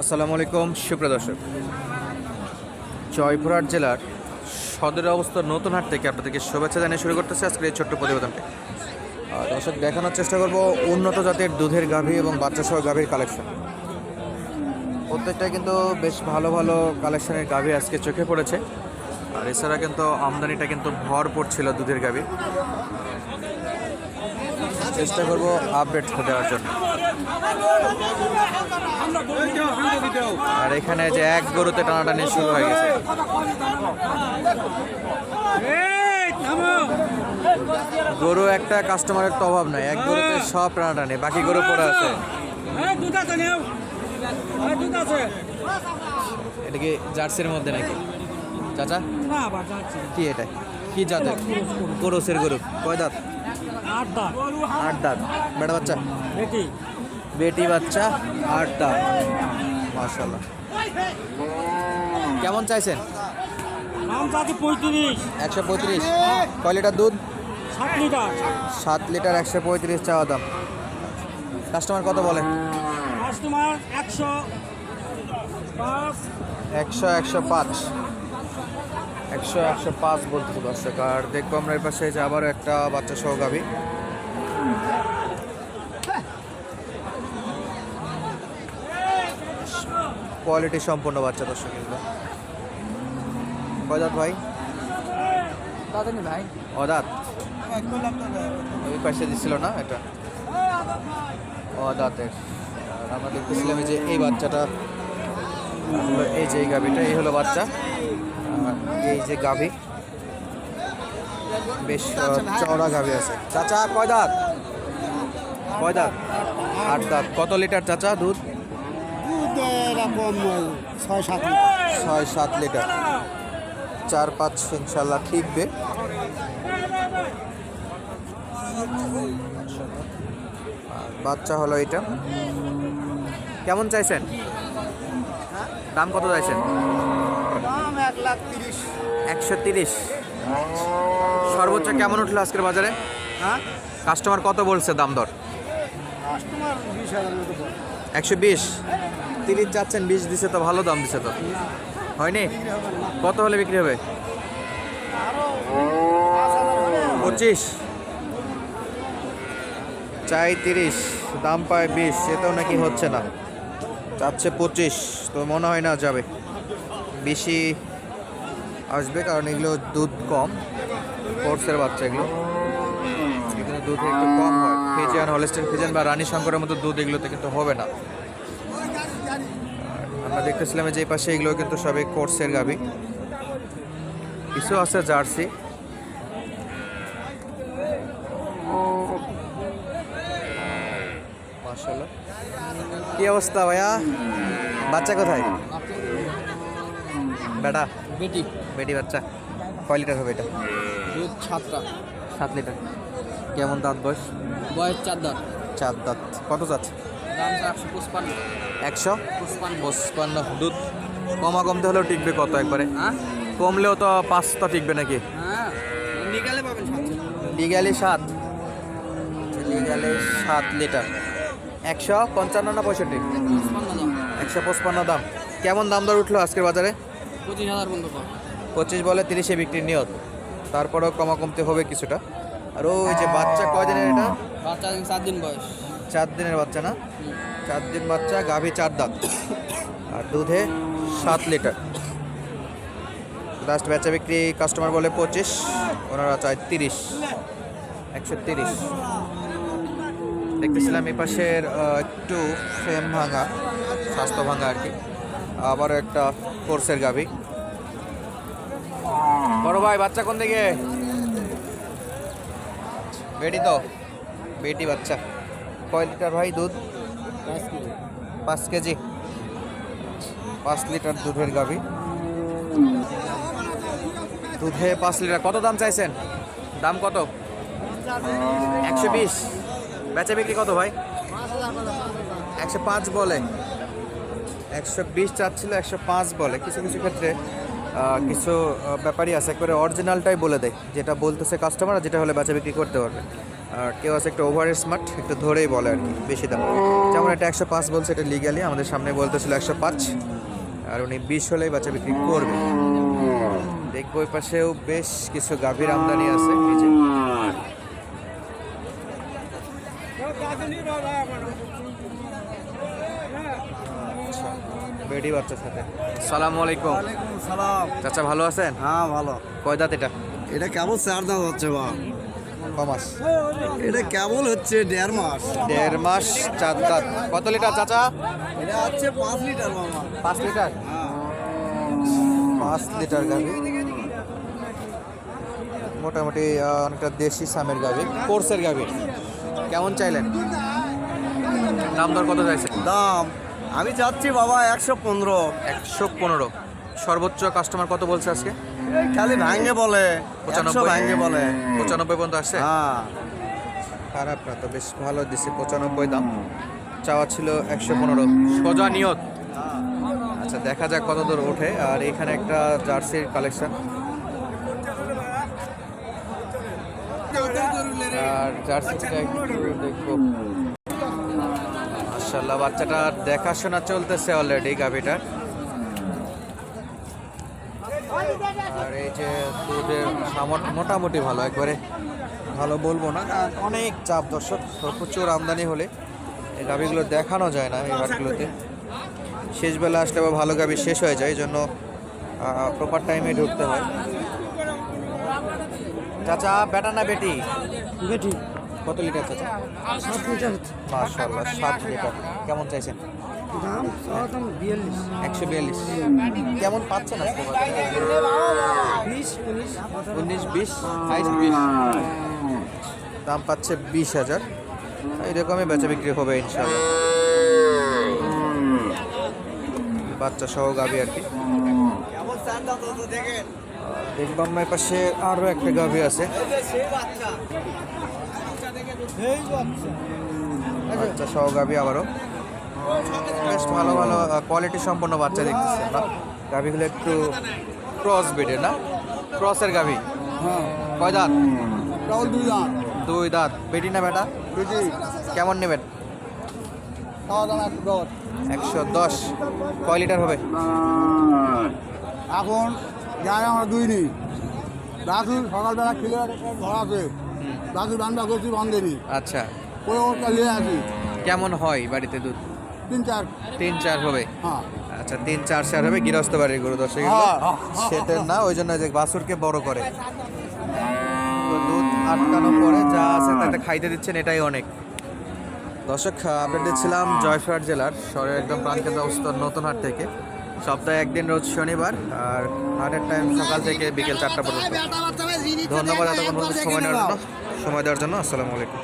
আসসালামু আলাইকুম, সুপ্রিয় দর্শক। জয়পুরহাট জেলার সদরের অবস্থা নতুন হাট থেকে আপনাদেরকে শুভেচ্ছা জানিয়ে শুরু করতেছে আজকের এই ছোট্ট প্রতিবেদনটি। দর্শক, দেখানোর চেষ্টা করব উন্নত জাতের দুধের গাভী এবং বাচ্চা সহ গাভীর কালেকশন প্রত্যেকটা কিন্তু বেশ ভালো ভালো কালেকশনের গাভী আজকে চোখে পড়েছে। আর এছাড়া কিন্তু আমদানিটা কিন্তু ভরপুর ছিল দুধের গাভী। চেষ্টা করব আপডেট দেওয়ার জন্য। আর এখানে যে এক গরুতে টানাটানি শুরু হয়ে গেছে। গরু একটা কাস্টমারের তো অভাব নাই এক গরুতে সব টানাটানি বাকি গরু পড়ে আছে। এটা কি জার্সির মধ্যে নাকি? চাচা? কি এটা? কি জাতের? কোরসের গরু। কয় দাঁত? আট দাঁত। বেটা বাচ্চা? বেটি বাচ্চা আট দাঁত মাশাল্লাহ কেমন চাইছেন? একশো পঁয়ত্রিশ। কয় লিটার দুধ? সাত লিটার। সাত লিটার একশো পঁয়ত্রিশ চাওয়া দাম। কাস্টমার কত বলে? কাস্টমার একশো একশো একশো পাঁচ। একশো একশো পাঁচ বলতেছে দর্শক। আর দেখব আমরা এর পাশে যে আবারও একটা বাচ্চা সহ কোয়ালিটি সম্পন্ন বাচ্চা দর্শক এগুলো। কয় দাঁত ভাই। ভাই অদাঁত ওই পাশে দিছিল না এটা? অদাঁতের আর আমরা দেখতেছিলাম যে এই বাচ্চাটা এই যে এই গাভিটা এই হলো বাচ্চা। এই যে গাভি বেশ চওড়া গাভি আছে। চাচা কয় দাঁত? কয় দাঁত? আট দাঁত। কত লিটার চাচা দুধ? এরকম ছয় সাত ছয় সাত লিটার। চার পাঁচ ইনশাল্লাহ ঠিকবে। বাচ্চা হলো এটা। কেমন চাইছেন? দাম কত চাইছেন? একশো তিরিশ। সর্বোচ্চ কেমন উঠল আজকের বাজারে? হ্যাঁ? কাস্টমার কত বলছে দাম দর। একশো বিশ। তিরিশ যাচ্ছেন বিশ দিছে তো ভালো দাম দিছে তো। হয়নি? কত হলে বিক্রি হবে? পঁচিশ। চাই তিরিশ, দাম পায় বিশ, এতেও নাকি হচ্ছে না। চাচ্ছে পঁচিশ, তো মনে হয় না যাবে। বেশি আসবে কারণ এগুলো দুধ কম, কোর্সের বাচ্চা এগুলো। এখানে দুধ একটু কম হয়। ফিজিয়ান হলেস্টেন ফিজিয়ান বা রানী শঙ্করের মতো দুধ এগুলোতে কিন্তু হবে না। আমরা দেখতেছিলাম যে এই পাশে এগুলো কিন্তু সবই কোর্সের গাবি। কিছু আছে জার্সি। কি অবস্থা ভাইয়া? বাচ্চা কোথায়? বেটা? বেটি। বেটি বাচ্চা। কয় লিটার হবে এটা? দুধ সাতটা সাত লিটার। কেমন দাঁত বয়স? বয়স চার দাঁত। চার দাঁত। কত দাম একশো পঁচপান্ন। পঁচপান্ন। দুধ কমা কমতে হলেও টিকবে কত একবারে? হ্যাঁ? কমলেও তো পাঁচটা টিকবে নাকি? হ্যাঁ। লিগালি সাত। লিগালি সাত লিটার। একশো পঞ্চান্ন না পঁয়ষট্টি? একশো পঁচপান্ন দাম। কেমন দাম দর উঠল আজকের বাজারে? পঁচিশ হাজার পঁচিশ বলে তিরিশে বিক্রির নিয়ত। তারপরেও কমা কমতে হবে কিছুটা। আর ওই যে বাচ্চা কয়দিনের এটা? বাচ্চা সাত দিন বয়স। চার দিনের বাচ্চা না? চার দিন বাচ্চা, গাভী চার দাঁত। আর দুধে সাত লিটার। লাস্ট বেচা বিক্রি কাস্টমার বলে পঁচিশ, ওনারা চায় তিরিশ, একশো তিরিশ। দেখতেছিলাম এই পাশের একটু ফ্রেম ভাঙা, স্বাস্থ্য ভাঙা আর কি। আবারও একটা কোর্সের গাভী। বড় ভাই, বাচ্চা কোন দিকে? বেটি তো, বেটি বাচ্চা। কয় লিটার ভাই দুধ? পাঁচ কেজি। পাঁচ লিটার দুধের গাভী। দুধে পাঁচ লিটার। কত দাম চাইছেন? দাম কত? একশো বিশ। বেচা বিক্রি কত ভাই? একশো পাঁচ বলে। একশো বিশ চাচ্ছিল একশো পাঁচ বলে। কিছু কিছু ক্ষেত্রে কিছু ব্যাপারই আছে। একবারে অরিজিনালটাই বলে দেয়। যেটা বলতেছে কাস্টমার যেটা হলে বেচা বিক্রি করতে পারবে। আর কেউ আছে একটা ওভার স্মার্ট একটু ধরেই বলে আর কি বেশি দাম। যেমন এটা একশো পাঁচ বলছে এটা লিগালি আমাদের সামনে বলতেছিল একশো পাঁচ। আর উনি বিশ হলেই বাচ্চা বিক্রি করবে। দেখব ওই পাশেও বেশ কিছু গাভীর আমদানি আছে এই যে। বেডি বাচ্চার সাথে। সালামু আলাইকুম। সালাম। চাচা ভালো আছেন? হ্যাঁ ভালো। কয় দাঁত এটা? এটা কেবল চার দাম হচ্ছে বা মাস এটা কেবল হচ্ছে দেড় মাস। দেড় মাস চার দাঁত। কত লিটার চাচা? এটা হচ্ছে পাঁচ লিটার মামা। পাঁচ লিটার? পাঁচ লিটার গাভি। মোটামুটি অনেকটা দেশি সামের গাভি। কোর্সের গাভি। কেমন চাইলেন? দাম দর কত চাইছেন? দাম আমি চাচ্ছি বাবা একশো পনেরো। একশো পনেরো। সর্বোচ্চ কাস্টমার কত বলছে আজকে? খালি ভাঙ্গে বলে পঁচানব্বই ভাঙ্গে বলে। পঁচানব্বই পর্যন্ত আসছে? হ্যাঁ। খারাপ না তো বেশ ভালো দিছে পঁচানব্বই দাম। চাওয়া ছিল একশো পনেরো। সোজা নিয়ত। আচ্ছা দেখা যাক কত দূর ওঠে। আর এখানে একটা জার্সির কালেকশন। আর জার্সিটা একটু দেখব। মাশাল্লাহ বাচ্চাটা দেখাশোনা চলতেছে অলরেডি গাভিটার। এই যে দুধের মোটামুটি ভালো একবারে ভালো বলব না। অনেক চাপ দর্শক প্রচুর আমদানি হলে এই গাভিগুলো দেখানো যায় না এই হাটগুলোতে। শেষবেলা আসলে আবার ভালো গাভি শেষ হয়ে যায় এই জন্য প্রপার টাইমে ঢুকতে হয়। চাচা বেটা না বেটি? বেটি। কত লিটার চাচা? লিটার। সাত লিটার। কেমন চাইছেন? দাম বিয়াল্লিশ। একশো বিয়াল্লিশ। কেমন পাচ্ছেন আজকে বিশ উনিশ উনিশ বিশ হাইস্ট বিশ। দাম পাচ্ছে বিশ হাজার। এরকমই বেচা বিক্রি হবে ইনশাল্লাহ বাচ্চা সহ গাভি আর কি। দেখবাম মায়ের পাশে আরও একটা গাভি আছে। বাচ্চা সহ গাভি আবারও। বেশ ভালো ভালো কোয়ালিটি সম্পন্ন বাচ্চা দেখতেছি আমরা। গাভিগুলো একটু ক্রস বেডের না? ক্রসের গাভি। হ্যাঁ। কয় দাঁত? দুই দাম দুই দাঁত। বেটি না বেটা? বেটি। কেমন নেবেন? একশো দশ। কয় লিটার হবে? এখন যাই আমরা দুই নিই রাখি সকালবেলা খেলে ধরা আছে। রাখি রান্না করছি আচ্ছা। ওই ওটা নিয়ে আসি। কেমন হয় বাড়িতে দুধ? তিন চার। তিন চার হবে। হ্যাঁ। আচ্ছা তিন চার চার হবে গৃহস্থ বাড়ির গরু দর্শক হ্যাঁ, হ্যাঁ, সেটার না ওই জন্য যে বাছুরকে বড় করে। দুধ আটকানো পরে যা আছে তাতে খাইতে দিচ্ছেন এটাই অনেক। দর্শক আপডেট দিচ্ছিলাম জয়ফাট জেলার শহরের একদম প্রাণকেন্দ্র অবস্থা নতুন হাট থেকে। সপ্তাহে একদিন রোজ শনিবার আর হাটের টাইম সকাল থেকে বিকেল চারটা পর্যন্ত। ধন্যবাদ এতক্ষণ সময় নেওয়ার জন্য। সময় দেওয়ার জন্য আসসালামু আলাইকুম।